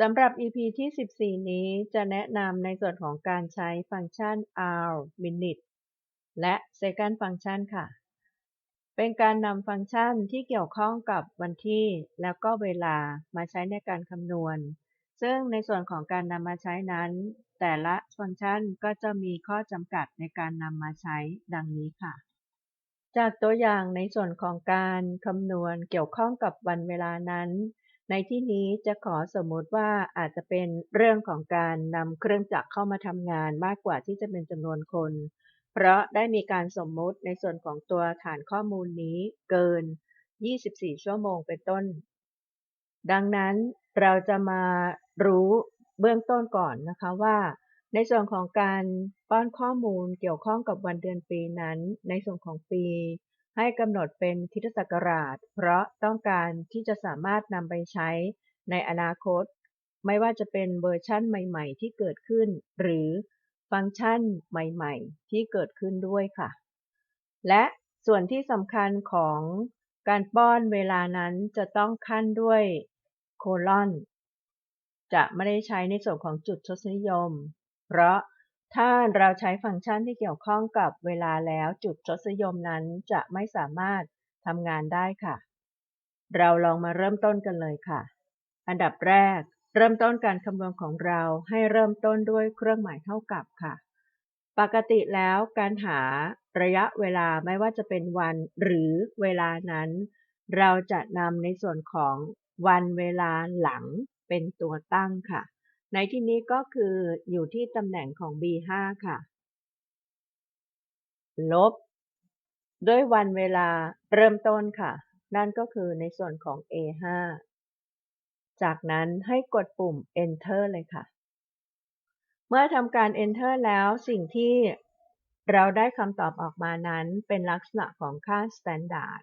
สำหรับ EP ที่ 14 นี้จะแนะนำในส่วนของการใช้ฟังก์ชัน hour minute และ second ฟังก์ชันค่ะ เป็นการนำฟังก์ชันที่เกี่ยวข้องกับวันที่แล้วก็เวลามาใช้ในการคำนวณ ซึ่งในส่วนของการนำมาใช้นั้น แต่ละฟังก์ชันก็จะมีข้อจำกัดในการนำมาใช้ดังนี้ค่ะ จากตัวอย่างในส่วนของการคำนวณเกี่ยวข้องกับวันเวลานั้น ในที่นี้จะขอสมมติว่าอาจจะเป็นเรื่องของการนำเครื่องจักรเข้ามาทำงานมากกว่าที่จะเป็นจำนวนคน เพราะได้มีการสมมติในส่วนของตัวฐานข้อมูลนี้เกิน 24 ชั่วโมงเป็นต้น ดังนั้นเราจะมารู้เบื้องต้นก่อนนะคะว่า ในส่วนของการป้อนข้อมูลเกี่ยวข้องกับวันเดือนปีนั้น ในส่วนของปี ให้กำหนดเป็นคริสตศักราช เพราะต้องการที่จะสามารถนำไปใช้ในอนาคต ไม่ว่าจะเป็นเวอร์ชั่นใหม่ๆ ที่เกิดขึ้น หรือฟังก์ชันใหม่ๆ ที่เกิดขึ้นด้วยค่ะ และส่วนที่สำคัญของการป้อนเวลานั้นจะต้องขั้นด้วยโคลอน จะไม่ได้ใช้ในส่วนของจุดทศนิยม เพราะ ถ้าเราใช้ฟังก์ชันที่เกี่ยวข้องกับเวลาแล้วจุดทศนิยมนั้นจะไม่สามารถทำงานได้ค่ะ เราลองมาเริ่มต้นกันเลยค่ะ อันดับแรก เริ่มต้นการคำนวณของเราให้เริ่มต้นด้วยเครื่องหมายเท่ากับค่ะ ปกติแล้วการหาระยะเวลาไม่ว่าจะเป็นวันหรือเวลานั้น เราจะนำในส่วนของวันเวลาหลังเป็นตัวตั้งค่ะ ในที่นี้ก็คืออยู่ที่ตำแหน่งของ B5 ค่ะ ลบ ด้วยวันเวลาเริ่มต้นค่ะ นั่นก็คือในส่วนของ A5 จากนั้นให้กดปุ่ม Enter เลยค่ะ เมื่อทำการ Enter แล้วสิ่งที่เราได้คำตอบออกมานั้นเป็นลักษณะของค่า Standard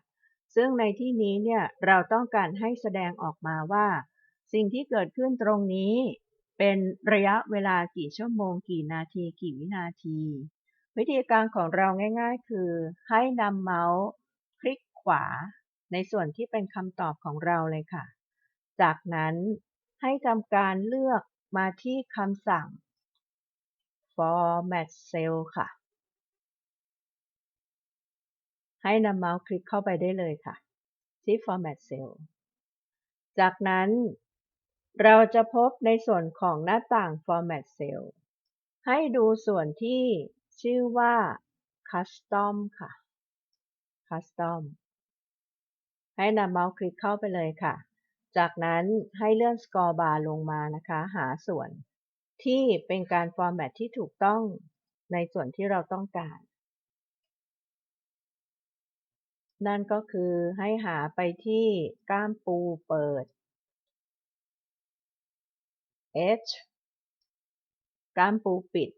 ซึ่งในที่นี้เนี่ยเราต้องการให้แสดงออกมาว่า สิ่งที่เกิดขึ้นตรงนี้ เป็นระยะเวลากี่ชั่วโมง กี่นาที กี่วินาที วิธีการของเราง่าย ๆ คือ ให้นำเมาส์คลิกขวา ในส่วนที่เป็นคำตอบของเราเลยค่ะ จากนั้นให้ทำการเลือกมาที่คำสั่ง format cell ค่ะ ให้นำเมาส์คลิกเข้าไปได้เลยค่ะ ที่ Format Cell จากนั้น เราจะพบในส่วนของหน้าต่าง Format Cell ให้ดูส่วนที่ชื่อว่า Custom ค่ะ Custom ให้นำเมาส์คลิกเข้าไปเลยค่ะ จากนั้นให้เลื่อน Scroll Bar ลงมานะคะ หาส่วนที่เป็นการ Format ที่ถูกต้องในส่วนที่เราต้องการ นั่นก็คือให้หาไปที่ก้ามปูเปิด h ก้ามปูปิด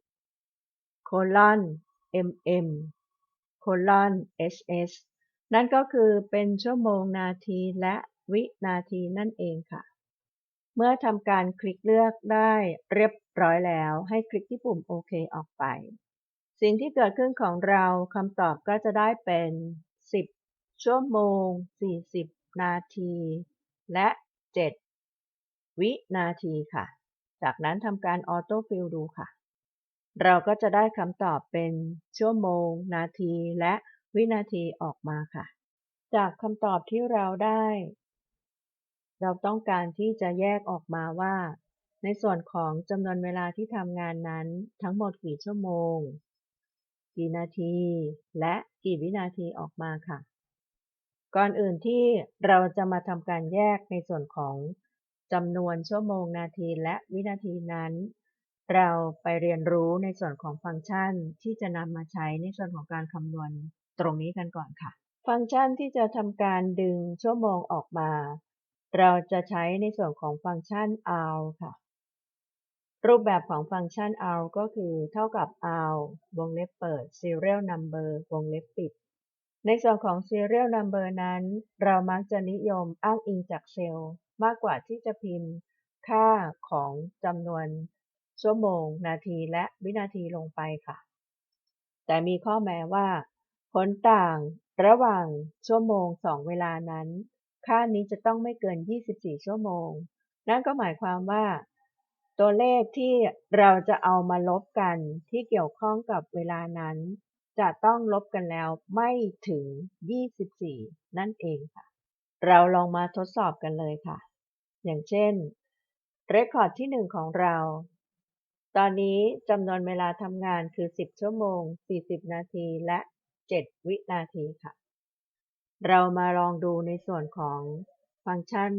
colon mm colon ss นั่นก็คือเป็นชั่วโมงนาทีและวินาทีนั่นเองค่ะ เมื่อทำการคลิกเลือกได้เรียบร้อยแล้ว ให้คลิกที่ปุ่มโอเคออกไป สิ่งที่เกิดขึ้นของเราคำตอบก็จะได้เป็น 10 ชั่วโมง 40 นาที และ 7 วินาทีค่ะ จากนั้นทำการออโต้ฟิลดูค่ะ เราก็จะได้คำตอบเป็นชั่วโมง นาที และวินาทีออกมาค่ะ จากคำตอบที่เราได้ เราต้องการที่จะแยกออกมาว่า ในส่วนของจำนวนเวลาที่ทำงานนั้น ทั้งหมดกี่ชั่วโมง กี่นาที และกี่วินาทีออกมาค่ะ ก่อนอื่นที่เราจะมาทำการแยกในส่วนของ จำนวนชั่วโมงนาทีและวินาทีนั้น เราไปเรียนรู้ในส่วนของฟังก์ชันที่จะนำมาใช้ในส่วนของการคำนวณตรงนี้กันก่อนค่ะ ฟังก์ชันที่จะทำการดึงชั่วโมงออกมา เราจะใช้ในส่วนของฟังก์ชัน out ค่ะ รูปแบบของฟังก์ชัน out ก็คือเท่ากับ out วงเล็บเปิด serial number วงเล็บปิดในส่วนของ serial number นั้น เรามักจะนิยมอ้างอิงจากเซลล์ มากกว่าที่จะพิมพ์ค่าของจำนวนชั่วโมง นาทีและวินาทีลงไปค่ะ แต่มีข้อแม้ว่า ผลต่างระหว่างชั่วโมง 2 เวลานั้น ค่านี้จะต้องไม่เกิน 24 ชั่วโมง นั่นก็หมายความว่า ตัวเลขที่เราจะเอามาลบกันที่เกี่ยวข้องกับเวลานั้น จะต้องลบกันแล้วไม่ถึง 24 นั่นเองค่ะ เราลองมาทดสอบกันเลยค่ะ อย่างเช่น เรคคอร์ดที่ 1 ของเรา ตอนนี้จำนวนเวลาทำงานคือ 10 ชั่วโมง 40 นาทีและ 7 วินาทีค่ะ เรามาลองดูในส่วนของฟังก์ชัน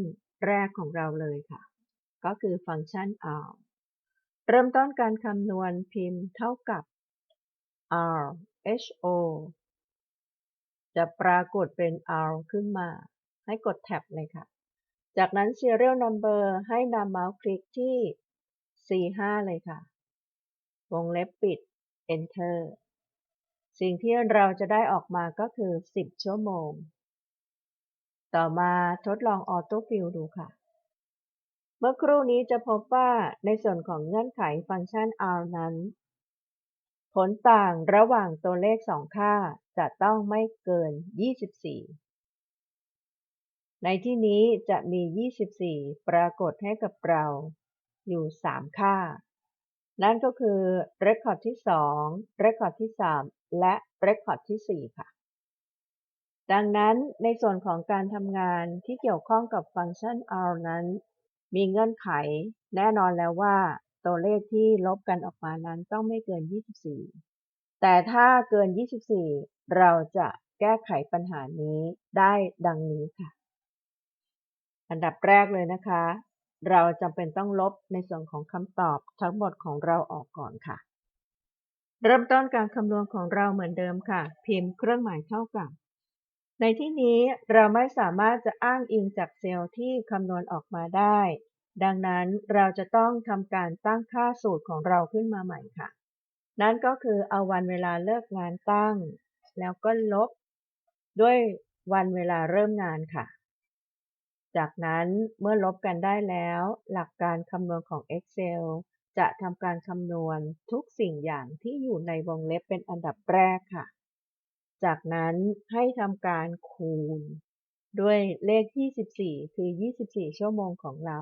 แรกของเราเลยค่ะ ก็คือฟังก์ชัน r เริ่มต้นการคำนวณพิมพ์เท่ากับ r ho จะปรากฏเป็น r ขึ้นมา ให้กดแท็บเลยค่ะ จากนั้น serial number ให้นำเมาส์คลิกที่ C5 เลยค่ะ วงเล็บปิด enter สิ่งที่เราจะได้ออกมาก็คือ 10 ชั่วโมง ต่อมาทดลองออโต้ฟิลดูค่ะ เมื่อครู่นี้จะพบว่าในส่วนของเงื่อนไขฟังก์ชัน r นั้น ผลต่างระหว่างตัวเลข 2 ค่าจะต้องไม่เกิน 24 ในที่นี้จะมี 24 ปรากฏให้กับเรา อยู่ 3 ค่า นั่นก็คือ Record ที่ 2 Record ที่ 3 และ Record ที่ 4 ค่ะ ดังนั้นในส่วนของการทำงานที่เกี่ยวข้องกับฟังก์ชัน r นั้น มีเงื่อนไข แน่นอนแล้วว่า ตัวเลขที่ลบกันออกมานั้นต้องไม่เกิน 24 แต่ถ้าเกิน 24 เราจะแก้ไขปัญหานี้ได้ดังนี้ค่ะ อันดับแรกเลยนะคะ เราจำเป็นต้องลบในส่วนของคำตอบทั้งหมดของเราออกก่อนค่ะ เริ่มต้นการคำนวณของเราเหมือนเดิมค่ะ พิมพ์เครื่องหมายเท่ากับ ในที่นี้เราไม่สามารถจะอ้างอิงจากเซลล์ที่คำนวณออกมาได้ ดังนั้นเราจะต้องทำการตั้งค่าสูตรของเราขึ้นมาใหม่ค่ะ นั่นก็คือเอาวันเวลาเลิกงานตั้ง แล้วก็ลบ ด้วยวันเวลาเริ่มงานค่ะ จากนั้นเมื่อลบกันได้แล้ว หลักการคำนวณของ Excel จะทำการคำนวณทุกสิ่งอย่างที่อยู่ในวงเล็บเป็นอันดับแรกค่ะ จากนั้นให้ทำการคูณ ด้วยเลข 24 คือ 24 ชั่วโมงของเรา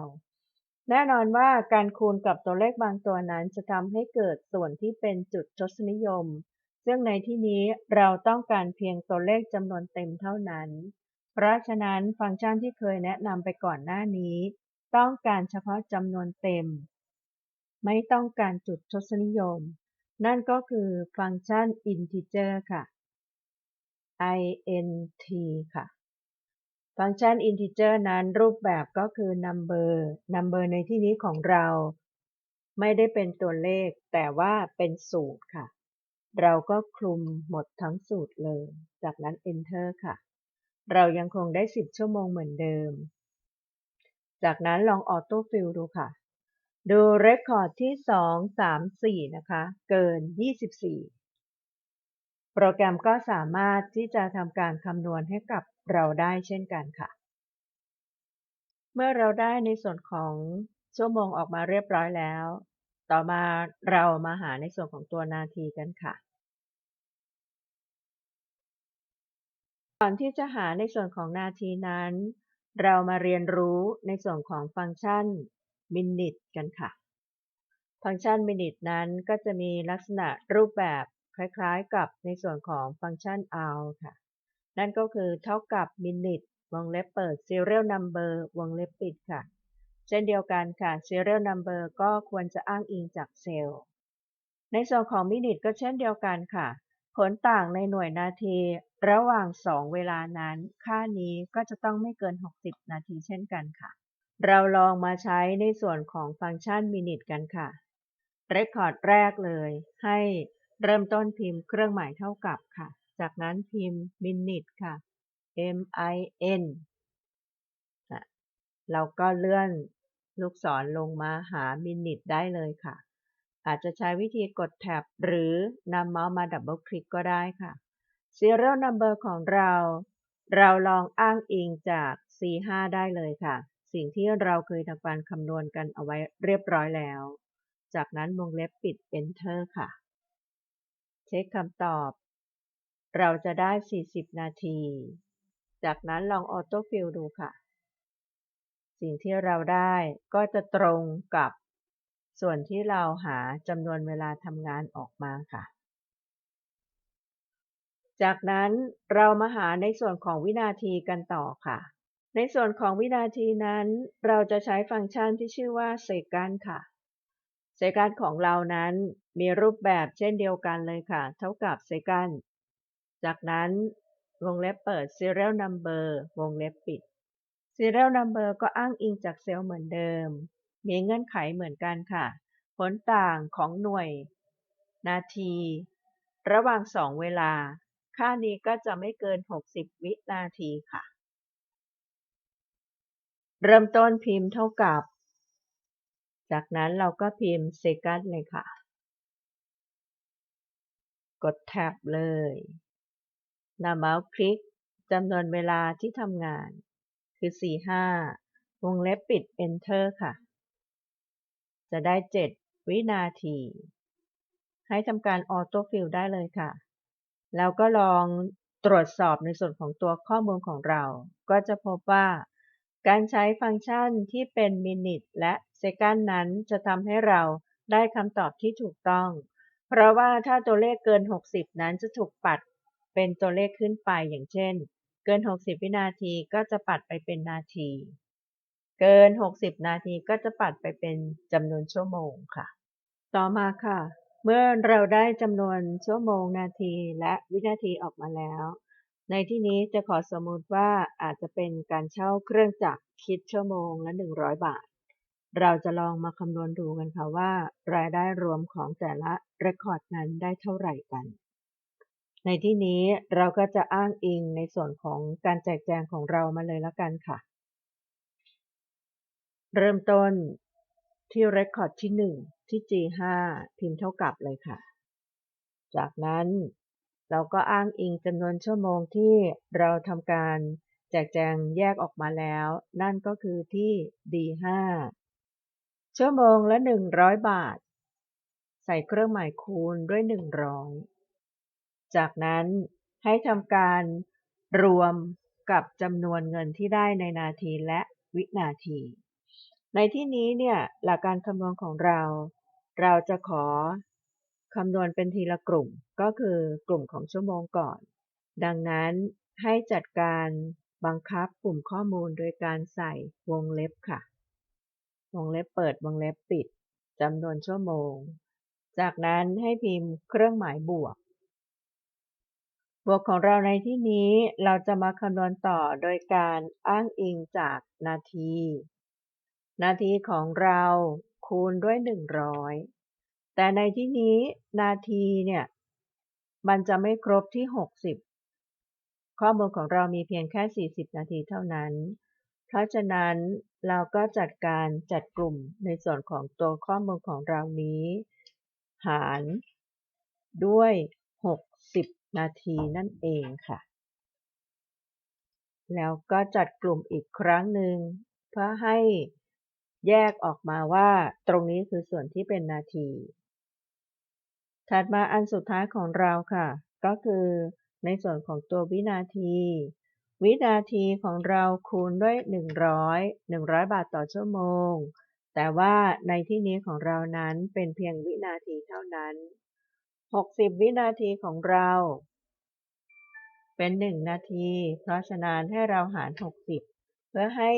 แน่นอนว่าการคูณกับตัวเลขบางตัวนั้นจะทำให้เกิดส่วนที่เป็นจุดทศนิยม ซึ่งในที่นี้เราต้องการเพียงตัวเลขจำนวนเต็มเท่านั้น เพราะฉะนั้นฟังก์ชันที่เคยแนะนำไปก่อนหน้านี้ ต้องการเฉพาะจำนวนเต็ม ไม่ต้องการจุดทศนิยม นั่นก็คือฟังก์ชัน integer ค่ะ int ค่ะ ฟังก์ชัน integer นั้นรูปแบบก็คือ number number ในที่นี้ของเรา ไม่ได้เป็นตัวเลข แต่ว่าเป็นสูตรค่ะ เราก็คลุมหมดทั้งสูตรเลย จากนั้น enter ค่ะ เรายังคงได้ 10 ชั่วโมงเหมือนเดิม จากนั้นลอง auto fill ดูค่ะ ดู record ที่ 2 3 4 นะคะ เกิน 24 โปรแกรมก็สามารถที่จะทำการคำนวณให้กับเราได้เช่นกันค่ะ เมื่อเราได้ในส่วนของชั่วโมงออกมาเรียบร้อยแล้ว ต่อมาเรามาหาในส่วนของตัวนาทีกันค่ะ ก่อนที่จะหาในส่วนของนาทีนั้น เรามาเรียนรู้ในส่วนของฟังก์ชัน minute กันค่ะ ฟังก์ชัน minute นั้นก็จะมีลักษณะรูปแบบคล้ายๆกับในส่วนของฟังก์ชัน hour ค่ะ นั่นก็คือเท่ากับ minute วงเล็บเปิด serial number วงเล็บปิดค่ะ เช่นเดียวกันค่ะ serial number ก็ควรจะอ้างอิงจากเซลล์ ในส่วนของ minute ก็เช่นเดียวกันค่ะ ผลต่างในหน่วยนาที ระหว่าง 2 เวลานั้น ค่านี้ก็จะต้องไม่เกิน 60 นาทีเช่นกันค่ะ เราลองมาใช้ในส่วนของฟังก์ชัน minute กันค่ะ record แรกเลย ให้เริ่มต้นพิมพ์เครื่องหมายเท่ากับค่ะ จากนั้นพิมพ์ minute ค่ะ m i n เราก็เลื่อนลูกศรลงมาหา minute ได้เลยค่ะ อาจจะใช้วิธีกดแท็บหรือนำเมาส์มาดับเบิลคลิกก็ได้ค่ะ serial number ของเรา เราลองอ้างอิงจาก C5 ได้เลยค่ะ สิ่งที่เราเคยทำการคำนวณกันเอาไว้เรียบร้อยแล้ว จากนั้นวงเล็บปิด enter ค่ะ เช็คคำตอบ เราจะได้ 40 นาที จากนั้นลองออโต้ฟิลดูค่ะ สิ่งที่เราได้ก็จะตรงกับส่วนที่เราหาจำนวนเวลาทำงานออกมาค่ะ จากนั้นเรามาหาในส่วนของวินาทีกันต่อค่ะ ในส่วนของวินาทีนั้น เราจะใช้ฟังก์ชันที่ชื่อว่า second ค่ะ second ของเรานั้นมีรูปแบบเช่นเดียวกันเลยค่ะ เท่ากับ second จากนั้นวงเล็บเปิด serial number วงเล็บปิด serial number ก็อ้างอิงจากเซลล์เหมือนเดิม มีเงื่อนไขเหมือนกันค่ะ ผลต่างของหน่วย นาที ระหว่างสองเวลา ค่านี้ก็จะไม่เกิน 60 วินาทีค่ะ เริ่มต้นพิมพ์เท่ากับ จากนั้นเราก็พิมพ์ second เลยค่ะ กดแท็บเลยนำเมาส์คลิกจำนวนเวลาที่ทำงาน คือ 45 วงเล็บปิด Enter ค่ะ จะได้ 7 วินาที ให้ทำการออโต้ฟิลได้เลยค่ะ แล้วก็ลองตรวจสอบในส่วนของตัวข้อมูลของเรา ก็จะพบว่า การใช้ฟังก์ชันที่เป็น Minute และ Second นั้นจะทำให้เราได้คำตอบที่ถูกต้อง เพราะว่าถ้าตัวเลขเกิน 60 นั้นจะถูกปัดเป็นตัวเลขขึ้นไปอย่างเช่น เกิน 60 วินาทีก็จะปัดไปเป็นนาที เกิน 60 นาทีก็จะปัดไปเป็นจำนวนชั่วโมงค่ะ ต่อมาค่ะ เมื่อเราได้จำนวนชั่วโมงนาทีและวินาทีออกมาแล้ว ในที่นี้จะขอสมมติว่าอาจจะเป็นการเช่าเครื่องจักรคิดชั่วโมงละ 100 บาท เราจะลองมาคำนวณดูกันค่ะว่า รายได้รวมของแต่ละเรคคอร์ดนั้นได้เท่าไหร่กัน ในที่นี้เราก็จะอ้างอิงในส่วนของการแจกแจงของเรามาเลยล้วกันค่ะ เริ่มต้นที่ Record ที่ 1 ที่ G5 พิมพ์เท่ากับเลยค่ะ จากนั้นเราก็อ้างอิงจำนวนชั่วโมงที่เราทำการแจกแจงแยกออกมาแล้ว นั่นก็คือที่ D5 ชั่วโมงละ 100 บาท ใส่เครื่องหมายคูณด้วย 100 จากนั้นให้ทำการรวมกับจำนวนเงินที่ได้ในนาทีและวินาที ในที่นี้เนี่ยหลักการคำนวณของเรา เราจะขอคำนวณเป็นทีละกลุ่ม ก็คือกลุ่มของชั่วโมงก่อน ดังนั้นให้จัดการบังคับกลุ่มข้อมูลโดยการใส่วงเล็บค่ะ วงเล็บเปิดวงเล็บปิดจำนวนชั่วโมง จากนั้นให้พิมพ์เครื่องหมายบวก บวกของเราในที่นี้เราจะมาคำนวณต่อโดยการอ้างอิงจากนาที นาทีของเราคูณด้วย100แต่ในที่นี้นาทีเนี่ย มันจะไม่ครบที่60ข้อมูลของเรามีเพียงแค่ 40 นาทีเท่านั้น เพราะฉะนั้นเราก็จัดการจัดกลุ่มในส่วนของตัวข้อมูลของเรานี้ หารด้วย 60 นาทีนั่นเองค่ะ แล้วก็จัดกลุ่มอีกครั้งหนึ่งเพื่อให้ แยกออกมาว่าตรงนี้คือส่วนที่เป็นนาที ถัดมาอันสุดท้ายของเราค่ะ ก็คือในส่วนของตัววินาที วินาทีของเราคูณด้วย 100 100 บาทต่อชั่วโมง แต่ว่าในที่นี้ของเรานั้นเป็นเพียงวินาทีเท่านั้น 60 วินาทีของเรา เป็น 1 นาที เพราะฉะนั้นให้เราหาร 60 เพื่อให้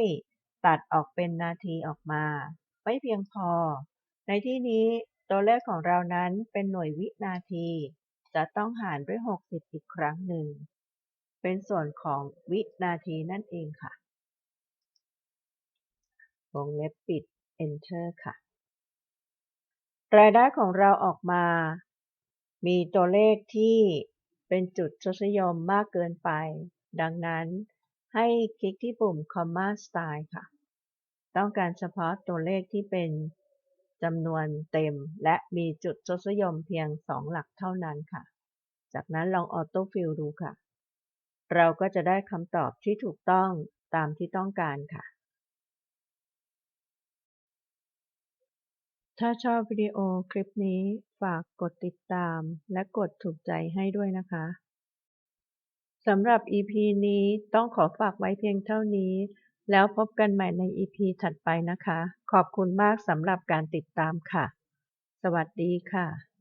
ตัดออกเป็นนาทีออกมา ไม่เพียงพอ ในที่นี้ตัวเลขของเรานั้นเป็นหน่วยวินาที จะต้องหารด้วย 60 อีกครั้งหนึ่ง เป็นส่วนของวินาทีนั่นเองค่ะ วงเล็บปิด enter ค่ะ รายได้ของเราออกมา มีตัวเลขที่เป็นจุดทศนิยมมากเกินไป ดังนั้นให้คลิกที่ปุ่ม comma style ค่ะ ต้องการเฉพาะตัวเลขที่เป็นจำนวนเต็ม และมีจุดทศนิยมเพียง 2 หลักเท่านั้นค่ะ จากนั้นลอง auto fill ดูค่ะ เราก็จะได้คำตอบที่ถูกต้องตามที่ต้องการค่ะ ถ้าชอบวิดีโอคลิปนี้ฝากกดติดตามและกดถูกใจให้ด้วยนะคะสำหรับ EP นี้ต้องขอฝากไว้เพียงเท่านี้ แล้วพบกันใหม่ใน EP ถัดไปนะคะ ขอบคุณมากสำหรับการติดตามค่ะ สวัสดีค่ะ